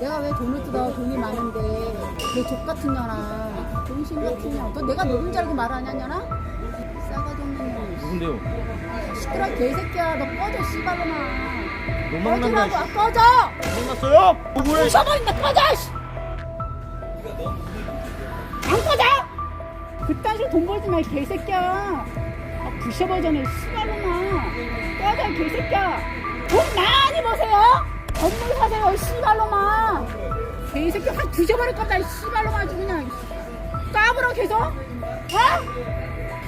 내가 왜 돈을 뜯어 돈이 많은데 걔족 같은 년아 정신 같은 년. 너 내가 누군 줄 알고 말하냐 년아? 싸가지 없는 년. 누군데요? 시끄러 개새끼야 너 꺼져 씨발로나. 너만 꺼지라고 난다. 아, 꺼져. 끝났어요? 뭐래? 부셔버린다 꺼져 씨. 안 꺼져. 그딴 식으로 돈 벌지 마, 이 개새끼야. 아, 부셔버전에 씨발로나. 꺼져, 이 개새끼야. 돈 많이 버세요? 건물 사세요, 이 씨발로마. 개새끼 확 부셔버릴 거다, 이 씨발로마 아주 그냥. 까불어, 계속? 어?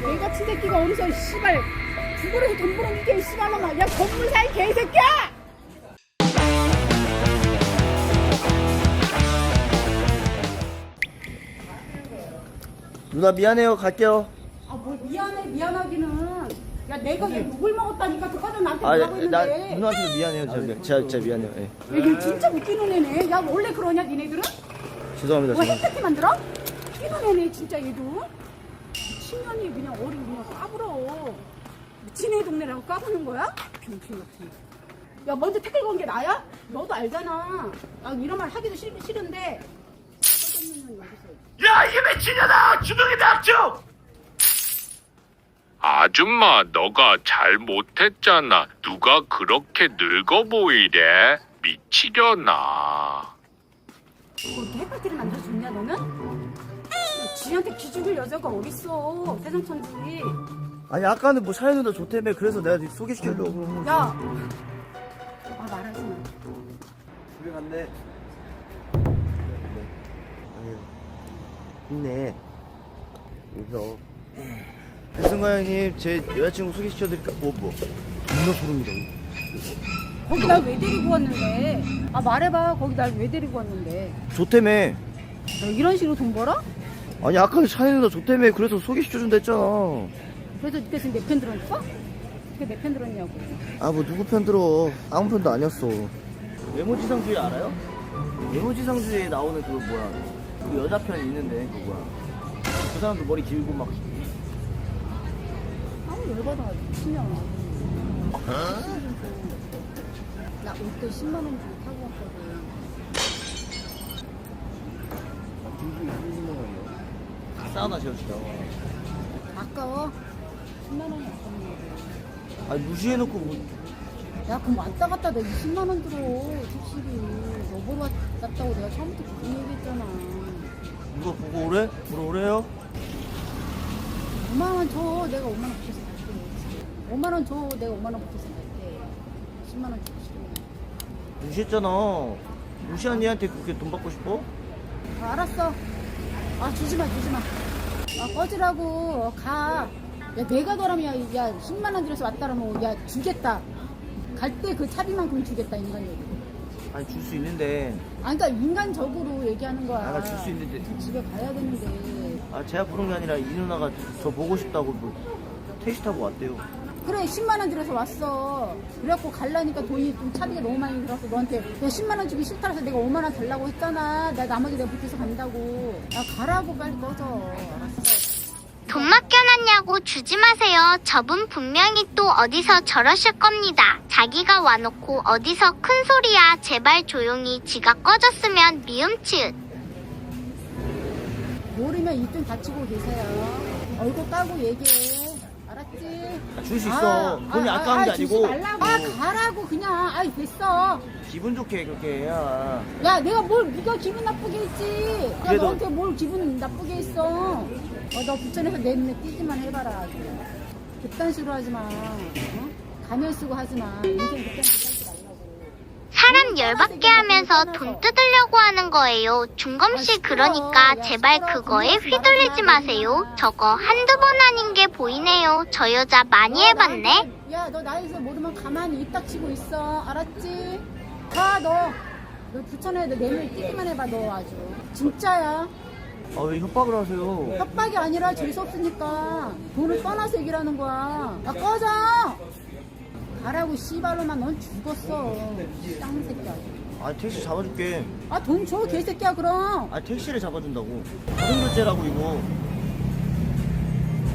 개 같은 새끼가 어디서, 이 씨발. 구글에서 돈 버는 게, 이 씨발로마. 야, 건물 사, 이 개새끼야! 누나 미안해요. 갈게요. 아, 뭐 미안해, 미안하기는. 야, 내가 얘 욕을 먹었다니까. 그거는 나한테 아, 뭐라고 나 했는데. 누나한테 미안해요. 제가 제가, 제가 미안해요. 예. 야, 이거 진짜 웃기는 애네. 야, 원래 그러냐, 니네들은? 죄송합니다. 뭐 죄송합니다. 햇볕이 만들어? 웃기는 애네, 진짜 얘도. 미친년이 그냥 어린 그냥 까불어. 미친 애 동네라고 까부는 거야? 병신 같은. 야, 먼저 태클 건 게 나야? 너도 알잖아. 나 이런 말 하기도 싫, 싫은데. 야 이게 미친년아! 주둥이 닥쳐! 아줌마, 너가 잘 못했잖아. 누가 그렇게 늙어 보이래? 미치려나. 그렇게 햇볕을 만들어 줬냐, 너는? 야, 쥐한테 기죽을 여자가 어딨어. 세상 천지. 아니 아까는 뭐 샤이 누나 좋다며 그래서 내가 소개시켜주려고 야! 아, 말하지 마. 집에 갔네. 아유, 있네. 여기서. 배승관 형님, 제 여자친구 소개시켜드릴까? 뭐, 뭐. 존나 소름이다. 거기 날 왜 데리고 왔는데? 아, 말해봐. 거기 날 왜 데리고 왔는데? 좋다며. 너 이런 식으로 돈 벌어? 아니, 아까 샤이 누나 좋다며. 그래서 소개시켜준다 했잖아. 그래서 그때 지금 내 편 들었어? 그게 내 편 들었냐고. 아, 뭐, 누구 편 들어. 아무 편도 아니었어. 외모지상주의 알아요? 외모지상주의에 나오는 그, 뭐야. 그 여자 편 있는데, 그 뭐야. 그 사람도 머리 길고 막. 열받아. 미친년아. 나올때 10만 원 주고 타고 왔거든. 사우나 재워주다. 아까워? 10만 원이 아깝네. 아니, 무시해놓고 뭐. 야, 그럼 왔다 갔다 내 20만 원 들어. 솔직히. 너 보러 왔다고 내가 처음부터 그런 얘기 했잖아. 누가 보고 오래? 보러 오래요? 5만 원 줘. 내가 5만원 붙여서 갈게. 5만 원 줘. 내가 5만 원 붙여서 갈게. 10만 원 주고 싶으면. 무시했잖아. 무시한 얘한테 그렇게 돈 받고 싶어? 아, 알았어. 아, 주지 마, 주지 마. 아, 꺼지라고. 어, 가. 야, 내가 너라면, 야, 야 10만 원 들여서 왔다라면, 야, 주겠다. 갈 때 그 차비만큼 주겠다, 인간적으로. 아니 줄 수 있는데 아, 그러니까 인간적으로 얘기하는 거야. 아가 줄수 있는데 집에 가야 되는데. 아 제가 부른 게 아니라 이 누나가 저 보고 싶다고 뭐 택시 타고 왔대요. 그래, 10만원 들여서 왔어. 그래갖고 갈라니까 돈이 좀 차비가 너무 많이 들어서 너한테 야, 10만원 주기 싫다 해서 내가 5만원 달라고 했잖아. 나 나머지 내가 붙여서 간다고. 야, 가라고 빨리 꺼져. 알았어. 돈 맡겨놨냐고 주지 마세요. 저분 분명히 또 어디서 저러실 겁니다. 자기가 와놓고 어디서 큰 소리야. 제발 조용히 지가 꺼졌으면 미음치읒. 모르면 입좀 닫히고 계세요. 얼굴 까고 얘기해. 아, 줄수 있어. 돈이 아, 까운게 주지 아니고. 말라고. 아, 가라고 그냥. 아이, 됐어. 기분 좋게 그렇게 해야. 야, 내가 뭘 네가 기분 나쁘게 했지. 내가 그래도- 너한테 뭘 기분 나쁘게 했어. 어, 너 부천에서 내 눈에 띄기만 해봐라. 그딴 식으로 하지 마. 어? 가면 쓰고 하지 마. 인생 그딴 식으로 하지. 사람 열받게 하면서 돈 뜯으려고 하는 거예요. 중검씨 그러니까 제발 그거에 휘둘리지 마세요. 저거 한두 번 아닌 게 보이네요. 저 여자 많이 해봤네. 야, 너 나이에서 모르면 가만히 입 닥치고 있어. 알았지? 가, 너. 너 부천에 내 눈에 띄기만 해봐, 너 아주. 진짜야. 아 왜 협박을 하세요? 협박이 아니라 재수 없으니까 돈을 떠나서 얘기를 하는 거야. 야, 꺼져! 가라고 씨발로만 넌 죽었어. 쌍 새끼야. 아 택시 잡아줄게. 아, 돈 줘, 개새끼야, 그럼. 아 택시를 잡아준다고. 자동결제라고 이거.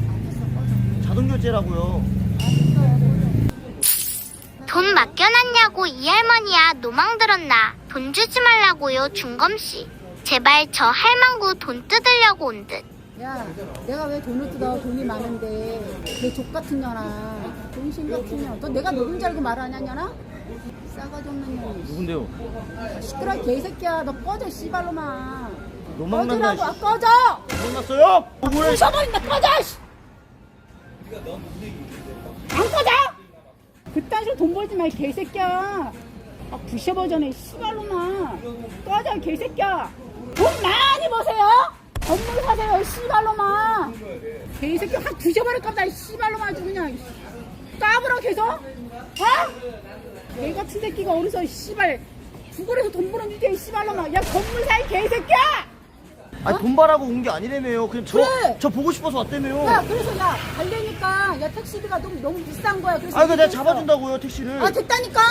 알겠어, 꺼져. 자동결제라고요. 알겠어, 꺼져. 돈 맡겨놨냐고 이 할머니야 노망 들었나 돈 주지 말라고요 중검씨 제발 저 할망구 돈 뜯으려고 온 듯 야, 내가 왜 돈을 뜯어? 돈이 많은데. 내 족 같은 년아. 정신 같은 년. 너 내가 누군 줄 알고 말하냐, 년아? 싸가지 없는 년이. 누군데요? 시끄러, 개새끼야. 너 꺼져, 씨발로만. 노망난다. 꺼지라고, 아, 꺼져! 끝났어요? 뭐래? 부셔버린다, 꺼져! 씨! 안 꺼져! 그딴 식으로 돈 벌지 마, 이 개새끼야. 아, 부셔버전에 씨발로만. 꺼져, 개새끼야. 돈 버세요? 사세요, 씨발로만. 개새끼 확 부셔버릴 겁니다, 이 씨발로만 아주 그냥. 까불어, 계속? 어? 개 같은 새끼가 어디서, 이 씨발. 구글에서 돈 버는 주제에 이 씨발로만. 야, 건물 사, 이 개새끼야! 아니 돈 바라고 온 게 아니라며요. 그냥 저, 그래. 저 보고 싶어서 왔다며요. 야, 그래서 야, 갈래니까, 야, 택시비가 너무, 너무 비싼 거야. 그래서 아, 그러니까 내가 얘기했어. 잡아준다고요, 택시를. 아, 됐다니까?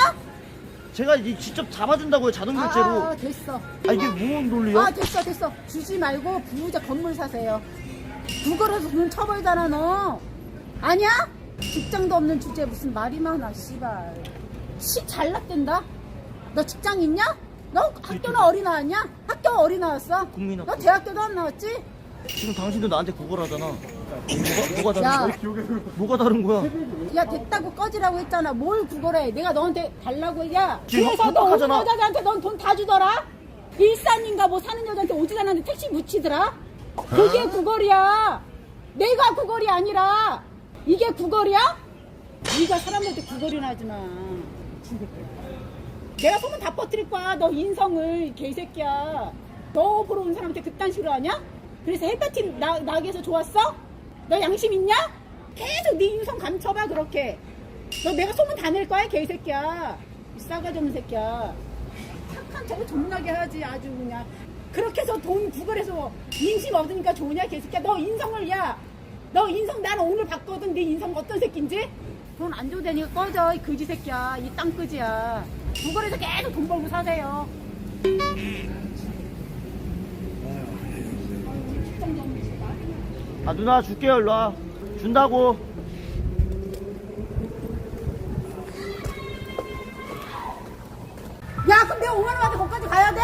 제가 이 직접 잡아준다고요, 자동 아, 결제로. 아, 됐어. 아, 이게 뭔 논리야? 아, 됐어, 됐어. 주지 말고 부자 건물 사세요. 구걸에서 돈 쳐벌잖아, 너. 아니야? 직장도 없는 주제에 무슨 말이 많아, 씨발. 시 잘났댄다? 너 직장 있냐? 너 학교는 어리 나왔냐? 학교 어리 나왔어? 국민학교. 너 대학교도 안 나왔지? 지금 당신도 나한테 구걸하잖아. 뭐가, 야. 다른 거야? 뭐가 다른 거야? 야 됐다고 꺼지라고 했잖아 뭘 구걸해 내가 너한테 달라고 했냐 지금 그래서 너 오는 협박하잖아. 여자들한테 넌 돈 다 주더라 일산인가 뭐 사는 여자한테 오지도 않았는데 택시 묻히더라 그게 구걸이야 내가 구걸이 아니라 이게 구걸이야? 네가 사람한테 구걸이나 하지 마 내가 소문 다 퍼뜨릴 거야 너 인성을 이 개새끼야 너 보러 온 사람한테 그딴 식으로 하냐? 그래서 햇볕이 나, 나게 해서 좋았어? 너 양심 있냐? 계속 네 인성 감춰봐 그렇게. 너 내가 소문 다 낼 거야 개새끼야. 이 싸가지 없는 새끼야. 착한 척을 존나게 하지 아주 그냥. 그렇게 해서 돈 구걸해서 인심 얻으니까 좋으냐 개새끼야. 너 인성을 야너 인성 나는 오늘 봤거든. 네 인성 어떤 새끼인지? 돈 안 줘도 되니까 꺼져 이 거지 새끼야. 이 땅끄지야. 구걸해서 계속 돈 벌고 사세요 아, 누나 줄게요, 일로 와. 준다고. 야, 그럼 내가 5만 원한테 거기까지 가야 돼?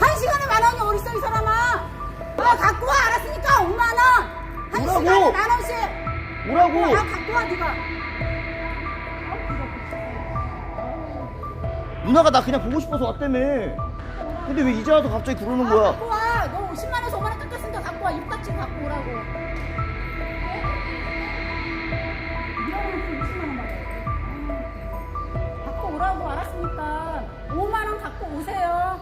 한 시간에 만 원이 어딨어, 이 사람아? 어, 갖고 와, 알았으니까 5만 원. 한 뭐라고? 시간에 만 원씩. 뭐라고? 야, 갖고 와, 네가. 누나가 나 그냥 보고 싶어서 왔다며. 근데 왜 이제 와서 갑자기 그러는 아, 거야? 갖고 와. 너 10만 원에서 5만 원 깎았으니까 갖고 와. 입 닥치고 갖고 오라고. 미안해, 20만 원 받아. 갖고 오라고 알았으니까 5만 원 갖고 오세요.